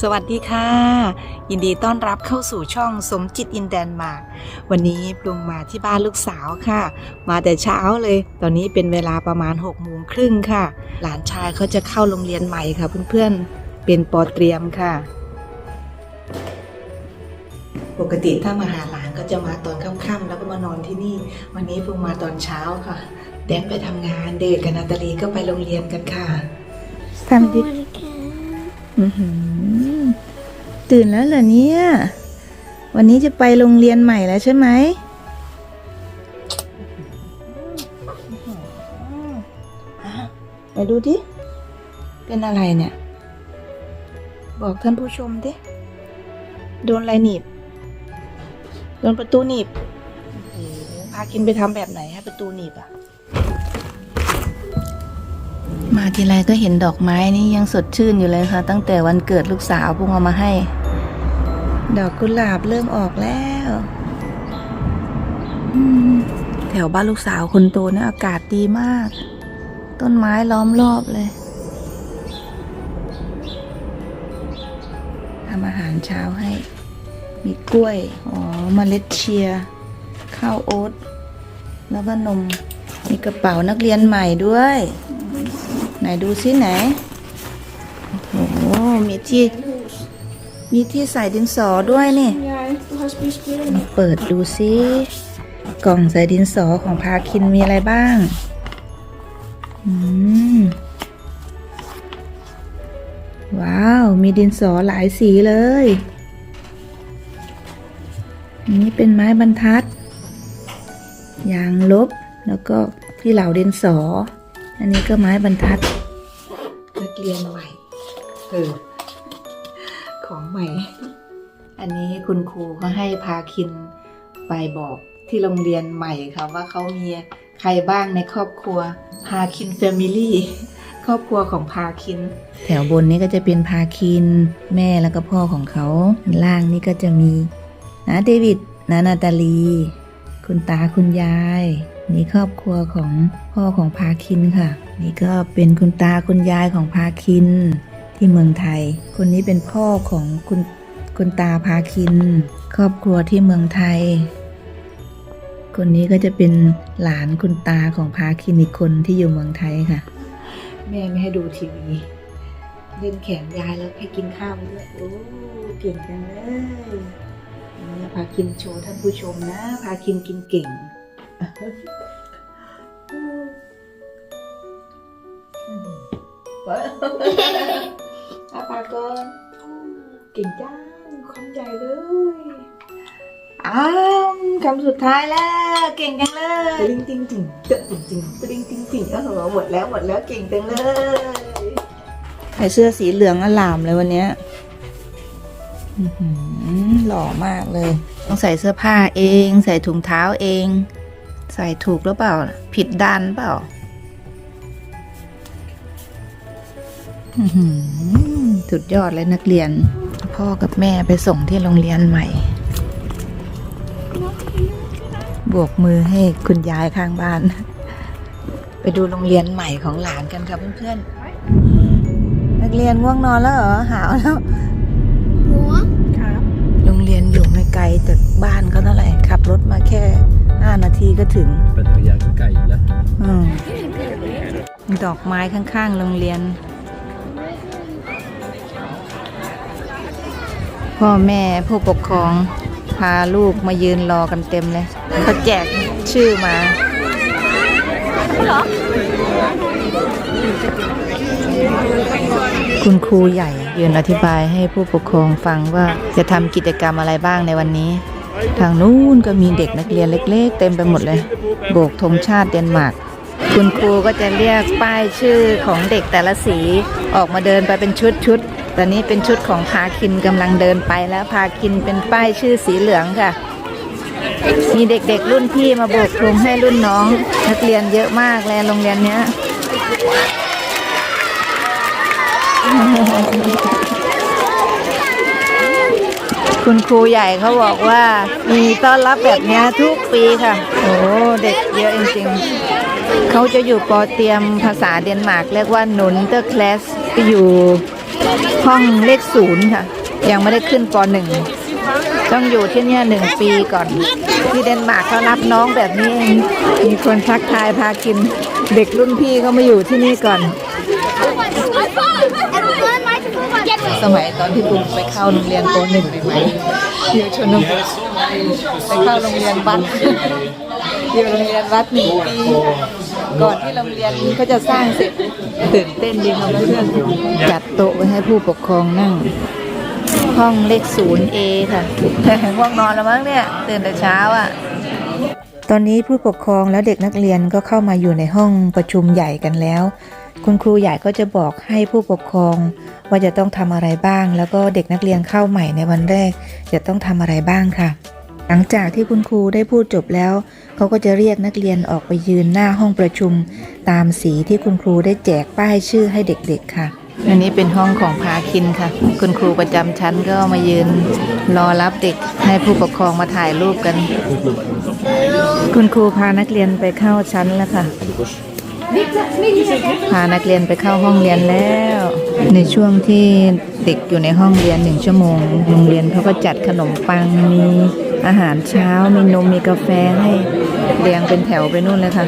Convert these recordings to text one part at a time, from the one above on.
สวัสดีค่ะ ยินดีต้อนรับเข้าสู่ช่องสมจิตอินแดนมาร์กวันนี้ปรุงมาที่บ้านลูกสาวค่ะ มาแต่เช้าเลย ตอนนี้เป็นเวลาประมาณ6กโมงครึ่งค่ะ หลานชายเขาจะเข้าโรงเรียนใหม่ค่ะเพื่อนๆ เป็นปอเตรียมค่ะ ปกติถ้ามาหาหลานก็จะมาตอนค่ำๆแล้วก็มานอนที่นี่ วันนี้เพิ่งมาตอนเช้าค่ะ แดนไปทำงานเด็กกับนาตาลีก็ไปโรงเรียนกันค่ะทำดิอื้อหือ ตื่นแล้วเหรอเนี่ย วันนี้จะไปโรงเรียนใหม่แล้วใช่ไหม ไหนดูดิ เป็นอะไรเนี่ย บอกท่านผู้ชมดิ โดนอะไรหนีบ โดนประตูหนีบพากินไปทำแบบไหนให้ประตูหนีบอะมาทีไรก็เห็นดอกไม้นี่ยังสดชื่นอยู่เลยค่ะ ตั้งแต่วันเกิดลูกสาวพุ่งเอามาให้ ดอกกุหลาบเริ่มออกแล้วแถวบ้านลูกสาวคนโตเนี่ยอากาศดีมาก ต้นไม้ล้อมรอบเลยทำอาหารเช้าให้ มีกล้วย อ๋อเมล็ดเชียร์ข้าวโอ๊ตแล้วก็นม มีกระเป๋านักเรียนใหม่ด้วย ไหนดูซิไหน โอ้โหมีที่ มีที่ใส่ดินสอด้วยนี่ มาเปิดดูซิกล่องใส่ดินสอของพาคินมีอะไรบ้าง อืม ว้าว มีดินสอหลายสีเลยนนี้เป็นไม้บรรทัด ยางลบ แล้วก็ที่เหล่าดินสอ อันนี้ก็ไม้บรรทัดนักเรียนใหม่เออ ของใหม่ อันนี้คุณครูเขาให้พาคินไปบอกที่โรงเรียนใหม่ค่ะว่าเขามีใครบ้างในครอบครัวพาคินแฟมิลี่ครอบครัวของพาคิน แถวบนนี้ก็จะเป็นพาคิน แม่แล้วก็พ่อของเขาล่างนี่ก็จะมีนะเดวิดนะนาตาลี คุณตาคุณยาย นี่ครอบครัวของพ่อของพาคินค่ะ นี่ก็เป็นคุณตาคุณยายของพาคิน ที่เมืองไทย คนนี้เป็นพ่อของคุณคุณตาพาคิน ครอบครัวที่เมืองไทย คนนี้ก็จะเป็นหลานคุณตาของพาคินอีกคนที่อยู่เมืองไทยค่ะ แม่ไม่ให้ดูทีวีเล่นแขนยายแล้วให้กินข้าวด้วยโอ้เก่งจังเลยนี่พาคินโชว์ท่านผู้ชมนะพาคินกินเก่ง อาปากก่อนเก่งจังคำใหญ่เลยอ้าวคำสุดท้ายแล้ว เก่งจังเลยติงติงติงเตะติงติงติงติงติงโอ้โหหมดแล้วหมดแล้วเก่งจังเลยใส่เสื้อสีเหลืองอลามเลยวันเนี้ยหล่อมากเลย ต้องใส่เสื้อผ้าเอง ใส่ถุงเท้าเอง ใส่ถูกหรือเปล่า ผิดด้านเปล่า อื สุดยอดเลยนักเรียน พ่อกับแม่ไปส่งที่โรงเรียนใหม่ บวกมือให้คุณยายข้างบ้าน ไปดูโรงเรียนใหม่ของหลานกันค่ะเพื่อนๆ นักเรียนง่วงนอนแล้วเหรอ หาวแล้ว Nur? ครับ โรงเรียนอยู่ไม่ไกลจากบ้านก็เท่าไหร่ขับรถมาแค่ห้านาทีก็ถึงปั่นจักรยานก็ไกลอยู่นะอืมดอกไม้ข้างๆ โรงเรียน พ่อแม่ผู้ปกครองพาลูกมายืนรอกันเต็มเลยเขาแจกชื่อมาคุณครูใหญ่ยืนอธิบายให้ผู้ปกครองฟังว่าจะทำกิจกรรมอะไรบ้างในวันนี้ ทางนู้นก็มีเด็กนักเรียนเล็ก ๆ เต็มไปหมดเลย โบกธงชาติเดนมาร์กคุณครูก็จะเรียกป้ายชื่อของเด็กแต่ละสีออกมาเดินไปเป็นชุดชุดๆ ตอนนี้เป็นชุดของพาคินกำลังเดินไปแล้วพาคินเป็นป้ายชื่อสีเหลืองค่ะ มีเด็กๆรุ่นพี่มาโบกธงให้รุ่นน้อง นักเรียนเยอะมากเลยโรงเรียนเนี้ยคุณครูใหญ่เขาบอกว่ามีต้อนรับแบบนี้ทุกปีค่ะ โอ้เด็กเยอะจริงๆเขาจะอยู่ปอเตรียมภาษาเดนมาร์กเรียกว่าหนุนเตอร์คลาสอยู่ ห้องเลขศูนย์ค่ะ ยังไม่ได้ขึ้นปหนึ่งต้องอยู่ที่นี่หนึ่งปีก่อน ที่เดนมาร์กเขารับน้องแบบนี้เองมีคนทักทายพากิน เด็กรุ่นพี่ก็มาอยู่ที่นี่ก่อน สมัยตอนที่บุ้มไปเข้าโรงเรียนปหนึ่งใหม่ๆอยู่ชนบทไปเข้าโรงเรียนวัดอยู่โรงเรียนวัดหนึ่งปี ก่อนที่โรงเรียนเขาจะสร้างเสร็จตื่นเต้นดีค่ะเพื่อนๆจัดโต๊ะไว้ให้ผู้ปกครองนั่ง ห้องเลขศูนย์เอค่ะง่วงนอนแล้วมั้งเนี่ย ตื่นแต่เช้าอะตอนนี้ผู้ปกครองแล้วเด็กนักเรียนก็เข้ามาอยู่ในห้องประชุมใหญ่กันแล้ว คุณครูใหญ่ก็จะบอกให้ผู้ปกครอง ว่าจะต้องทำอะไรบ้าง แล้วก็เด็กนักเรียนเข้าใหม่ในวันแรก จะต้องทำอะไรบ้างค่ะ หลังจากที่คุณครูได้พูดจบแล้ว เขาก็จะเรียกนักเรียนออกไปยืนหน้าห้องประชุม ตามสีที่คุณครูได้แจกป้ายชื่อให้เด็กๆค่ะ อันนี้เป็นห้องของพาคินค่ะ คุณครูประจำชั้นก็มายืนรอรับเด็กให้ผู้ปกครองมาถ่ายรูปกัน คุณครูพานักเรียนไปเข้าชั้นแล้วค่ะ พานักเรียนไปเข้าห้องเรียนแล้ว ในช่วงที่เด็กอยู่ในห้องเรียนหนึ่งชั่วโมง โรงเรียนเขาก็จัดขนมปังมีอาหารเช้ามีนมมีกาแฟให้เรียงเป็นแถวไปนู่นเลยค่ะ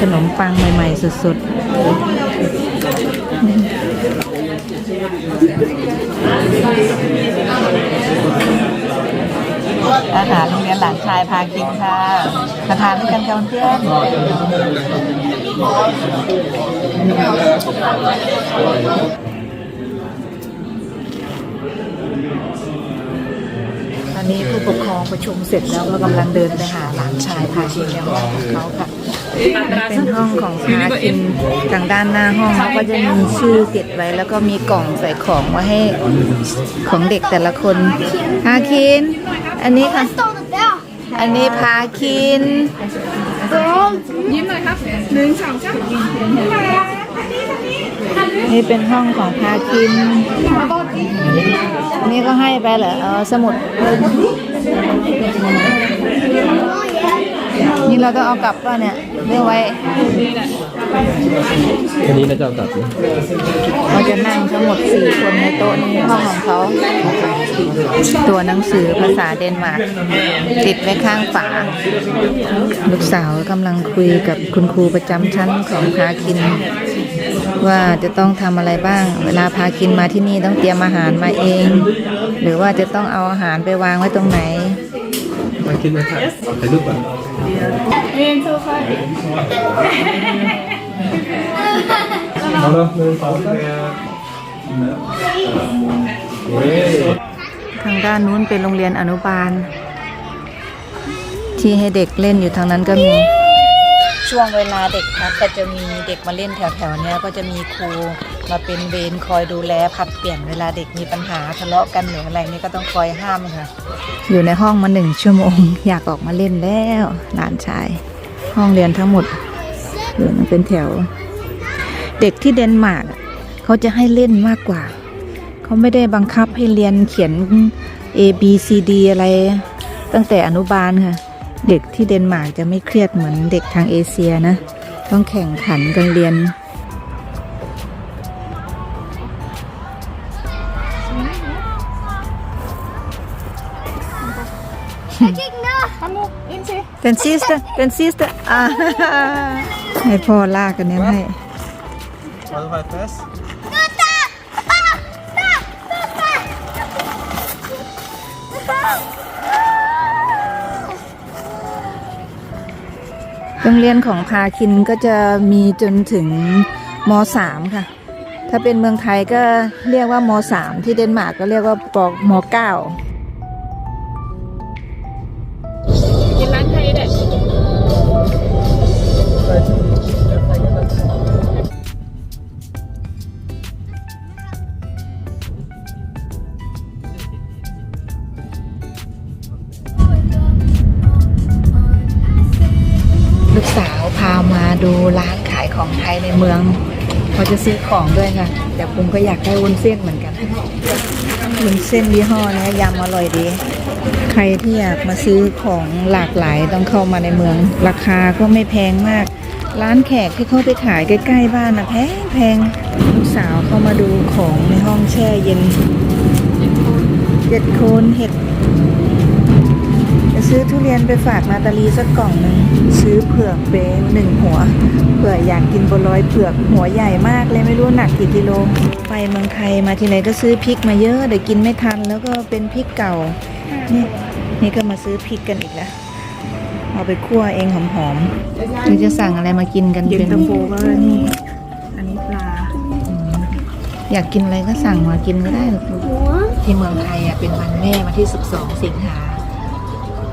ขนมปังใหม่ๆสุดๆ อาหารโรงเรียนหลานชายพากินค่ะมาทานด้วยกันกับเพื่อนตอนนี้ผู้ปกครองประชุมเสร็จแล้วก็กำลังเดินไปหาหลานชายพาคินในห้องของเขาค่ะเป็นห้องของพาคินทางด้านหน้าห้องเขาก็จะมีชื่อติดไว้ แล้วก็มีกล่องใส่ของไว้ให้ของเด็กแต่ละคนพาคิน อันนี้ค่ะ Stole the bell. อันนี้พาคินยิ้มหน่อยครับหนึ่งสองสามนี่เป็นห้องของพาคิน นี่ก็ให้ไปเหรอเอาสมุด นี่เราต้องเอากลับป่ะเนี่ยเรื่องไว้ อันนี้น่าจะเอากลับนะเราจะนั่งทั้งหมดสี่คนในโต๊ะนี้ห้องของเขา ตัวหนังสือภาษาเดนมาร์กติดไว้ข้างฝา ลูกสาวกำลังคุยกับคุณครูประจำชั้นของพาคิน ว่าจะต้องทำอะไรบ้าง เวลาพาคินมาที่นี่ต้องเตรียมอาหารมาเอง หรือว่าจะต้องเอาอาหารไปวางไว้ตรงไหนมาคิดมาถ่ายถ่ายรูปก่อนเรียนโซฟา เอาเนาะหนึ่งสองสามเฮ้ยทางด้านนู้นเป็นโรงเรียนอนุบาล ที่ให้เด็กเล่นอยู่ทางนั้นก็มี ช่วงเวลาเด็กพักก็จะมีเด็กมาเล่นแถวๆเนี้ยก็จะมีครูมาเป็นเวรคอยดูแลผลัดเปลี่ยนเวลาเด็กมีปัญหาทะเลาะกันหรืออะไรนี่ก็ต้องคอยห้ามค่ะอยู่ในห้องมาหนึ่งชั่วโมง อยากออกมาเล่นแล้วหลานชาย ห้องเรียนทั้งหมด อยู่มันเป็นแถว เด็กที่เดนมาร์กเขาจะให้เล่นมากกว่า เขาไม่ได้บังคับให้เรียนเขียน A B C D อะไร ตั้งแต่อนุบาลค่ะ เด็กที่เดนมาร์กจะไม่เครียดเหมือนเด็กทางเอเชียนะ ต้องแข่งขันกันเรียน อินสิเป็นซิสเตอร์เป็นซิสเตอร์อ่าให้พ่อลากกันนี้ให้มาดูไฟเฟสโรงเรียนของพาคินก็จะมีจนถึงม .3 ค่ะ ถ้าเป็นเมืองไทยก็เรียกว่าม .3 ที่เดนมาร์กก็เรียกว่าปม .9 ลูกสาวพามาดูร้านขายของไทยในเมืองเขาจะซื้อของด้วยค่ะ แต่ผมก็อยากได้วุ้นเส้นเหมือนกันวุ้นเส้นยี่ห้อเนี้ยยำอร่อยดี ใครที่อยากมาซื้อของหลากหลายต้องเข้ามาในเมือง ราคาก็ไม่แพงมาก ร้านแขกที่เขาไปขายใกล้ ๆ บ้านนะแพงแพงลูกสาวเข้ามาดูของในห้องแช่เย็นเจ็ดโคนเห็ด ซื้อทุเรียนไปฝากนาตาลีสักกล่องหนึ่งซื้อเผือกเบนหนึ่งหัวเผื่ออยากกินบัวลอยเผือกหัวใหญ่มากเลยไม่รู้หนักกี่กิโลไปเมืองไทยมาทีไรก็ซื้อพริกมาเยอะเดี๋ยวกินไม่ทันแล้วก็เป็นพริกเก่า นี่นี่ก็มาซื้อพริกกันอีกแล้วเอาไปคั่วเองหอมๆหรือจะสั่งอะไรมากินกันเย็นเป็นตาโฟก็นี่อันนี้ปลาอยากกินอะไรก็สั่งมากินก็ได้หรอกลูก What? ที่เมืองไทยอะเป็นวันแม่วันที่ 12 สิงหา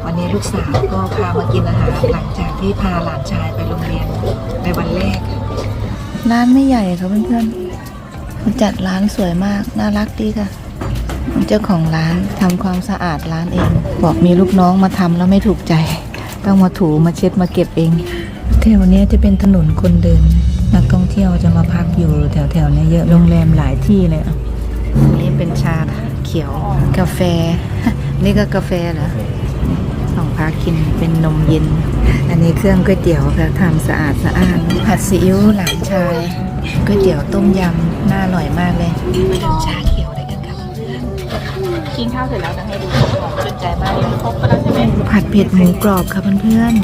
วันนี้ลูกสาวก็พามากินอาหารหลังจากที่พาหลานชายไปโรงเรียนในวันแรก ร้านไม่ใหญ่ค่ะเพื่อนๆเขาจัดร้านสวยมาก น่ารักดีค่ะ เจ้าของร้านทำความสะอาดร้านเอง บอกมีลูกน้องมาทำแล้วไม่ถูกใจ ต้องมาถูมาเช็ดมาเก็บเองแถวเนี้ยจะเป็นถนนคนเดิน นักท่องเที่ยวจะมาพักอยู่แถวๆเนี้ยเยอะโรงแรมหลายที่เลยอะอันนี้เป็นชาเขียวกาแฟ นี่ก็กาแฟเหรอ ของพากินเป็นนมเย็น อันนี้เครื่องก๋วยเตี๋ยวค่ะทำสะอาดสะอ้านผัดซีอิ๊วหลานชายก๋วยเตี๋ยวต้มยำน่าอร่อยมากเลยมาดื่มชาเขียวด้วยกันครับกินข้าวเสร็จแล้วจะให้ดูของสนใจมากเลยครบไปแล้วใช่ไหมผัดเผ็ดหมูกรอบค่ะเพื่อนๆ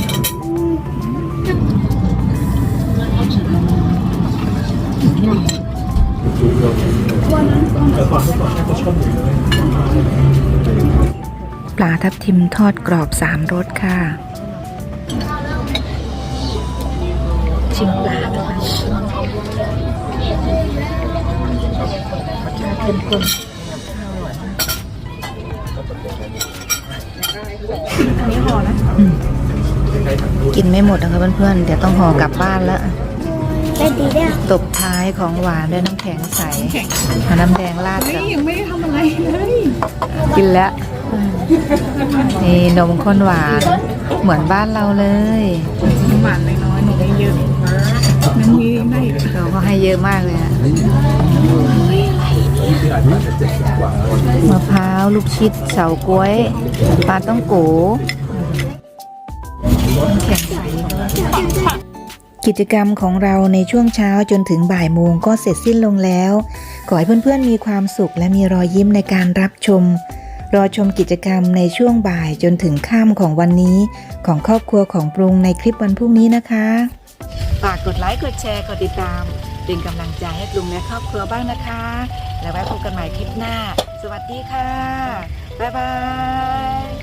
ปลาทับทิมทอดกรอบสามรสค่ะ ชิมปลาด้วยรสชาติเข้มข้นกินไม่หมดนะคะเพื่อนๆ เดี๋ยวต้องห่อกลับบ้านแล้ว Ready there. ตบท้ายของหวานด้วยน้ำแข็งใสเอาน้ำแดงราดกับยังไม่ได้ทำอะไรเลย กินแล้วอืม นี่นมข้นหวาน เหมือนบ้านเราเลยน้ำหวานน้อยๆหนูได้เยอะมันมีได้เราก็ให้เยอะมากเลยอะมะพร้าวลูกชิดเสาก้วยปลาต้องโกน้ำแข็งใสกิจกรรมของเราในช่วงเช้าจนถึงบ่ายโมงก็เสร็จสิ้นลงแล้ว ขอให้เพื่อนๆมีความสุขและมีรอยยิ้มในการรับชม รอชมกิจกรรมในช่วงบ่ายจนถึงค่ำของวันนี้ ของครอบครัวของปรุงในคลิปวันพรุ่งนี้นะคะฝากกดไลค์กดแชร์กดติดตาม เป็นกำลังใจให้ปรุงและครอบครัวบ้างนะคะ แล้วไว้พบกันใหม่คลิปหน้า สวัสดีค่ะ บ๊ายบาย